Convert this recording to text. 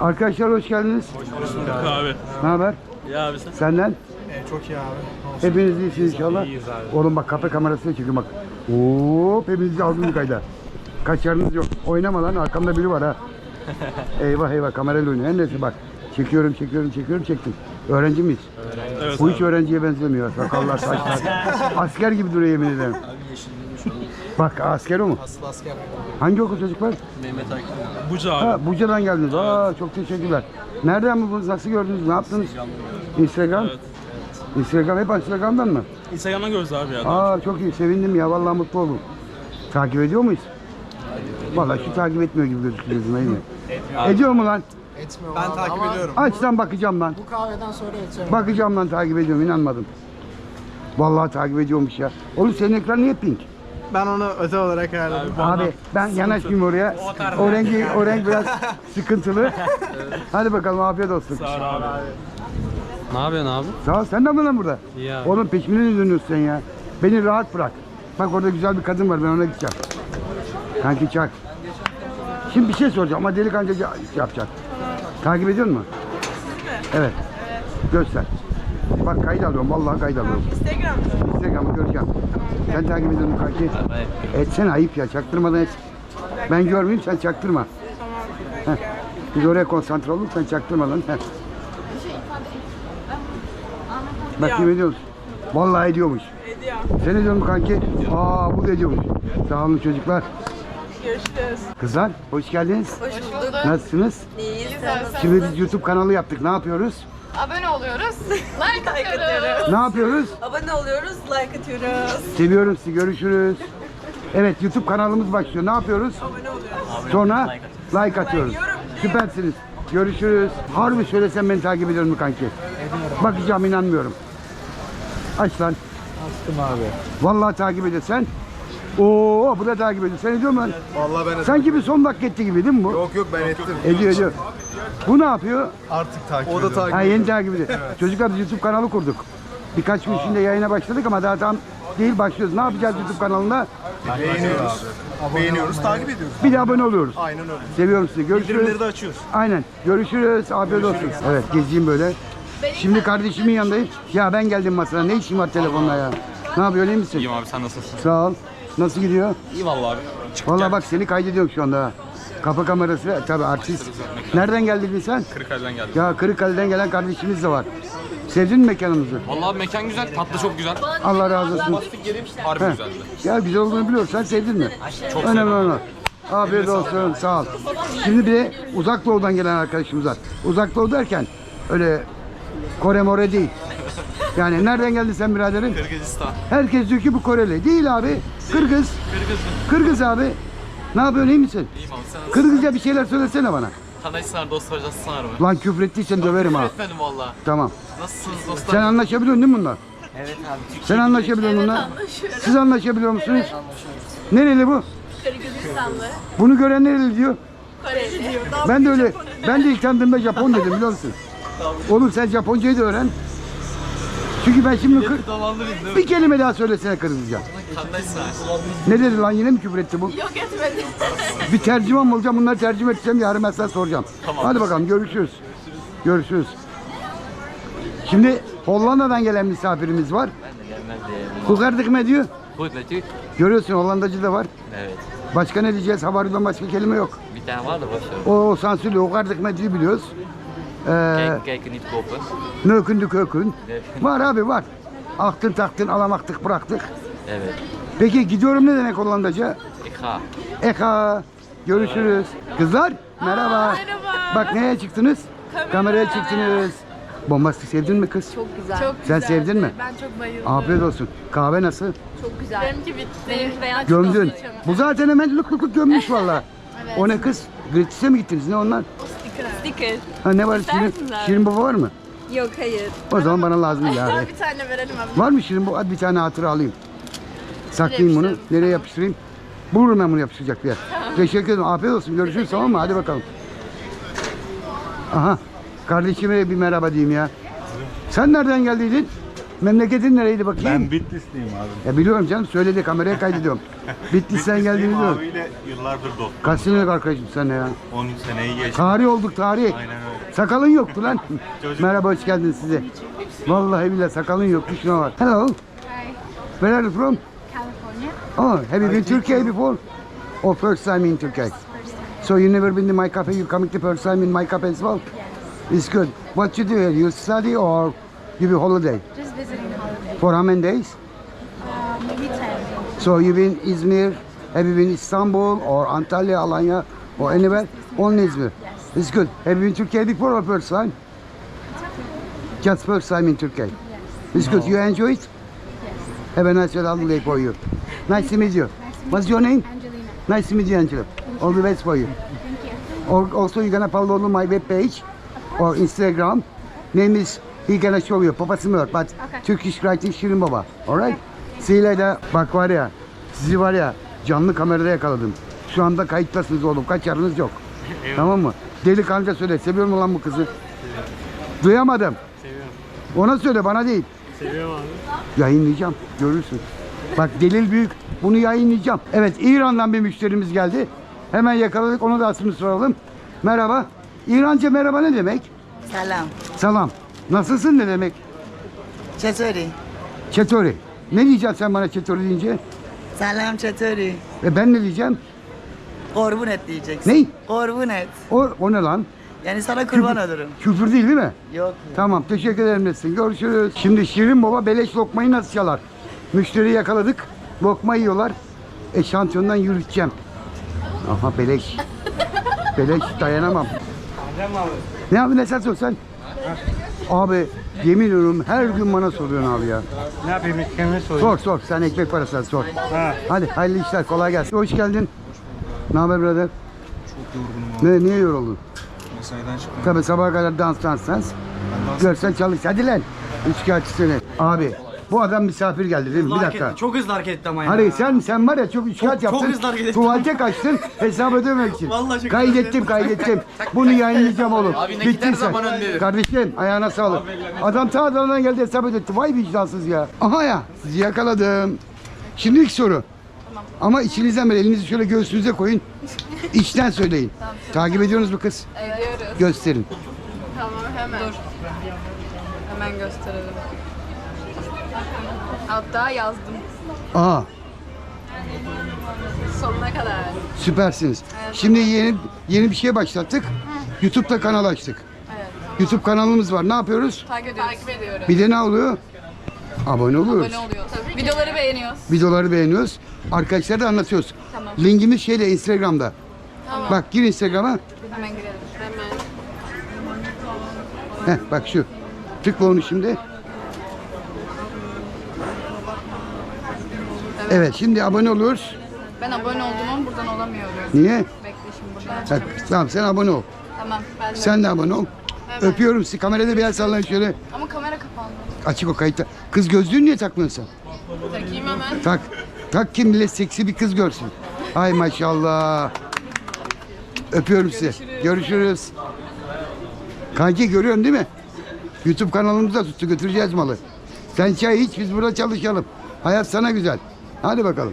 Arkadaşlar hoş geldiniz. Abi. Ne haber? Ya abi sen. Senden? Çok iyi abi. Hepiniz iyisiniz inşallah. Oğlum bak kafe kamerasına çekin bak. Hop hepinizi aldım bir kayda. Kaçarınız yok. Oynama lan arkamda biri var ha. eyvah eyvah kamerayla oynuyor. Her neyse bak. Çekiyorum çekiyorum çekiyorum çektim. Öğrenci miyiz? Evet Bu hiç öğrenciye benzemiyor. Sakallar saçlar. asker gibi duruyor yemin ederim. Bak asker o mu? Asıl asker. Hangi okul çocuklar? Buca abi. Ha, Buca'dan geldiniz. Aa, çok teşekkürler. Nereden buldunuz? Nasıl gördünüz? Ne yaptınız? Instagram. Evet. Instagram hep Instagram'dan mı? Instagram'dan görürüz abi ya. Aa çok iyi. Sevindim ya. Vallahi mutlu oldum. Takip ediyor muyuz? Vallahi şu takip etmiyor gibi gözüküyor değil mi? Ediyor mu lan? Etmiyor ben takip ediyorum. Aç lan bakacağım lan. Bu kahveden sonra edeceğim. Bakacağım lan takip ediyorum. inanmadım. Vallahi takip ediyormuş ya. Oğlum senin ekran niye pink? Ben onu özel olarak ayarladım. Abi ben yanaşmayayım oraya. O rengi, o renk biraz sıkıntılı. Hadi bakalım afiyet olsun. Sağ ol abi. Ne yapıyorsun abi? Sağ ol. Sen de mi lan burada? İyi abi. Oğlum peşimden ne dönüyorsun sen ya? Beni rahat bırak. Bak orada güzel bir kadın var ben ona gideceğim. Kanki çak. Şimdi bir şey soracağım ama delikanlıca yapacak. Takip ediyor musun? Evet. Göster. Bak kayıt alıyorum vallahi kayıt alıyorum. Instagram'da. Instagram'ı göreceğim. Sen takip musun kanki? Etsene ayıp ya çaktırmadan et. Ben görmeyeyim sen çaktırma. Heh. Biz oraya konsantre olduk sen çaktırma lan. Heh. Bakayım ediyor musun? Vallahi ediyormuş. Ediyor. Sen ediyor kanki? Aa bu da ediyormuş. Sağ olun çocuklar. Görüşürüz. Kızlar hoş geldiniz. Hoş bulduk. Nasılsınız? İyiyiz. Şimdi biz YouTube kanalı yaptık. Ne yapıyoruz? Abone oluyoruz. Like atıyoruz. Ne yapıyoruz? Abone oluyoruz, like atıyoruz. Seviyorum sizi. Görüşürüz. Evet YouTube kanalımız başlıyor. Ne yapıyoruz? Abone oluyoruz. Sonra like atıyoruz. Süpersiniz. Görüşürüz. Harbi söylesem beni takip ediyor mu kanki? Bakacağım inanmıyorum. Aç lan. Açtım abi. Vallahi takip ediyor. Oo bu da takip ediyor. Sen ediyor musun? Vallahi ben Sanki bir son dakika etti gibi değil mi bu? Yok yok ben ettim. Ediyor ediyor. Bu ne yapıyor? Artık takip O da takip Ha yeni takip ediyor. Çocuklar biz YouTube kanalı kurduk. Birkaç gün içinde yayına başladık ama daha tam değil başlıyoruz. Ne yapacağız YouTube kanalında? Beğeniyoruz. Beğeniyoruz, takip ediyoruz. Bir de abone oluyoruz. Aynen öyle. Seviyorum sizi. Görüşürüz. Bildirimleri de açıyoruz. Aynen. Görüşürüz. Afiyet olsun. Evet gezeyim böyle. Şimdi kardeşimin yanındayım. Ya ben geldim masana. Ne işim var telefonla ya? Ne yapıyorsun iyi misin? İyiyim abi sen nasılsın? Sağ ol. Nasıl gidiyor? İyi vallahi abi. Vallahi bak seni kaydediyorum şu anda. ha. Kafa kamerası tabii artist. Nereden geldin sen? Kırıkkale'den geldim. Ya Kırıkkale'den gelen kardeşimiz de var. Sevdin mi mekanımızı? Vallahi mekan güzel, tatlı çok güzel. Allah razı olsun. Harbi Heh. güzeldi. Ya güzel olduğunu biliyorsan sevdin mi? Çok Önemli sevdim. olan. o. Afiyet olsun, sağ ol. Şimdi bir de uzak doğudan gelen arkadaşımız var. Uzak doğu derken öyle Kore more değil. Yani nereden geldin sen biraderim? Kırgızistan. Herkes diyor ki bu Koreli. Değil abi. Kırgız. Kırgız'ım. Kırgız abi. Ne yapıyorsun iyi misin? İyiyim abi sen? Kırgızca bir şeyler söylesene bana. Tanışsın dost hocası sanır mı? Lan küfür ettiysen döverim ha. Öğretmenim valla. Tamam. Nasılsınız dostlar? Sen anlaşabiliyorsun değil mi bunlar? Evet abi. Sen anlaşabiliyorsun bunlar. Siz anlaşabiliyor musunuz? Nereli bu? Kırgızistanlı. Bunu gören nereli diyor? Koreli. Ben de öyle. Ben de ilk tanıdığımda Japon dedim biliyor musun? Oğlum sen Japoncayı da öğren. Çünkü ben şimdi kır... Dolandırıyız değil mi? bir kelime daha söylesene Kırgızca. Tanışsın. Ne dedi lan yine mi küfür etti bu? Yok etmedi. Bir tercüman bulacağım bunları tercüme edeceğim yarın ben sana soracağım. Tamam. Hadi bakalım görüşürüz. Görüşürüz. Şimdi Hollanda'dan gelen misafirimiz var. Kukardık mı diyor? Goed met u? Görüyorsun Hollandacı da var. Evet. Başka ne diyeceğiz? Havardan başka kelime yok. Bir tane var da boş ver. O, o sansürlü kukardık mı diyor biliyoruz. Ee, Kijk, kijken niet kopen. nökündü kökün. Evet. Var abi var. Aktın taktın alamaktık bıraktık. Evet. Peki gidiyorum ne demek Hollandaca? Ik ga. Eka. Görüşürüz. Kızlar merhaba. merhaba. Bak neye çıktınız? Kameraya çıktınız. Bombastik sevdin mi kız? Çok güzel. Çok Sen sevdin mi? Ben çok bayıldım. Afiyet olsun. Kahve nasıl? Çok güzel. Benimki bitti. Benimki beyaz Gömdün. Bu zaten hemen luk luk luk gömmüş valla. O ne kız? Gratis'e mi gittiniz? Ne onlar? Sticker. Ha ne var? İster Şirin, misin abi? Şirin baba var mı? Yok hayır. O zaman bana lazım abi. bir tane verelim abi. Var mı Şirin baba? Hadi bir tane hatıra alayım. Saklayayım bunu. yapıştıralım. Nereye yapıştırayım? Bulurum ben bunu yapıştıracak bir yer. Teşekkür ederim. Afiyet olsun. Görüşürüz tamam mı? Hadi bakalım. Aha. Kardeşime bir merhaba diyeyim ya. Sen nereden geldiydin? Memleketin nereydi bakayım? Ben Bitlisliyim abi. Ya biliyorum canım söyledi kameraya kaydediyorum. Bitlis'ten geldiğini Bitlisliyim biliyorum. abiyle yıllardır dostum. Kaç senelik arkadaşım sen ya? 13 seneyi geçti. Tarih olduk tarih. Aynen öyle. Sakalın yoktu lan. Çocuk. Merhaba hoş geldin size. Vallahi billahi sakalın yok. Şuna bak. Hello. Hi. Where are you from? California. Oh, have you been Turkey before? Or first time in Turkey? So you never been to my cafe? You coming the first time in my cafe as well? It's good. What you do here? You study or you be holiday? Just visiting holiday. For how many days? Uh, maybe 10. So you been Izmir? Have you been Istanbul or Antalya, Alanya or anywhere? Only Izmir. It's good. Have you been Turkey before or first time? Just first time in Turkey. It's good. You enjoy it? Have a nice holiday for you. Nice to meet you. What's your name? Angelina. Nice to meet you, Angela. All the best for you. Thank you. Or also you're gonna follow my web page or Instagram. Name is He gonna show you. Papası mı yok? But okay. Turkish writing Şirin Baba. Alright? Okay. See you later. Bak var ya, sizi var ya canlı kamerada yakaladım. Şu anda kayıttasınız oğlum. Kaçarınız yok. Tamam mı? Delikanlıca söyle. Seviyorum lan bu kızı. Seviyorum. Duyamadım. Seviyorum. Ona söyle bana değil. Seviyorum abi. Yayınlayacağım. Görürsün. Bak delil büyük. Bunu yayınlayacağım. Evet İran'dan bir müşterimiz geldi. Hemen yakaladık. Ona da ismini soralım. Merhaba. İranca merhaba ne demek? Selam. Selam. Nasılsın ne demek? Çetori. Çetori. Ne diyeceksin sen bana çetori deyince? Selam çetori. E ben ne diyeceğim? Korbun et diyeceksin. Ney? Korbun et. O, o ne lan? Yani sana kurban küfür, olurum. Küfür değil değil mi? Yok. Tamam teşekkür ederim Nesin. Görüşürüz. Şimdi Şirin Baba beleş lokmayı nasıl çalar? Müşteri yakaladık. Lokma yiyorlar. Eşantiyondan yürüteceğim. Aha beleş. beleş dayanamam. Ne abi ne sen söylesen? Abi yemin ediyorum her gün bana soruyorsun abi ya. Ne yapayım kendime sorayım. Sor sor sen ekmek parası sor. Hadi hayırlı işler kolay gelsin. Hoş geldin. Ne haber birader? Çok yorgunum abi. Ne, niye yoruldun? Mesaiden çıktım. Tabii sabaha kadar dans dans dans. Görsen çalış. Hadi lan. Üçkağıtçı seni. Abi bu adam misafir geldi değil mi? Bir dakika. Çok hızlı hareket etti ama ya. Hadi sen sen var ya çok üçkağıt çok yaptın. hızlı hareket ettim. Tuvalete kaçtın hesap ödemek için. Vallahi çok kaydettim kaydettim. Bunu yayınlayacağım oğlum. Abi nakit Bittin sen. zaman. Kardeşim ayağına sağlık. Adam ta Adana'dan geldi hesap ödetti. Vay vicdansız ya. Aha ya sizi yakaladım. Şimdi ilk soru. Ama içinizden beri elinizi şöyle göğsünüze koyun. İçten söyleyin. Takip ediyorsunuz mu kız? Ediyoruz. Gösterin. Tamam hemen. Dur. Hemen gösterelim. Hatta yazdım. Aha Sonuna kadar. süpersiniz. Şimdi yeni yeni bir şey başlattık. YouTube'da kanal açtık. Evet. YouTube kanalımız var. Ne yapıyoruz? Takip ediyoruz. Takip ediyoruz. Bir de ne oluyor? Abone oluyoruz. Abone oluyoruz. Videoları beğeniyoruz. Videoları beğeniyoruz. Arkadaşlara da anlatıyoruz. Tamam. Linkimiz şeyde Instagram'da. Tamam. Bak gir Instagram'a. Hemen girelim. Hemen. Heh, bak şu. Tıkla onu şimdi. Evet şimdi abone oluyoruz. Ben abone oldum ama buradan olamıyorum. Niye? Bekle şimdi buradan. Tamam sen abone ol. Tamam. Ben de. Sen de abone ol. Öpüyorum sizi. Kamerada bir el sallayın şöyle. Ama kamera kapandı. Açık o kayıtta. Kız gözlüğünü niye takmıyorsun Takayım hemen. sen? Tak. Tak ki millet seksi bir kız görsün. Ay maşallah. Öpüyorum sizi. Görüşürüz. Kanki görüyorsun değil mi? YouTube kanalımızda tuttu götüreceğiz malı. Sen çay iç biz burada çalışalım. Hayat sana güzel. Hadi bakalım.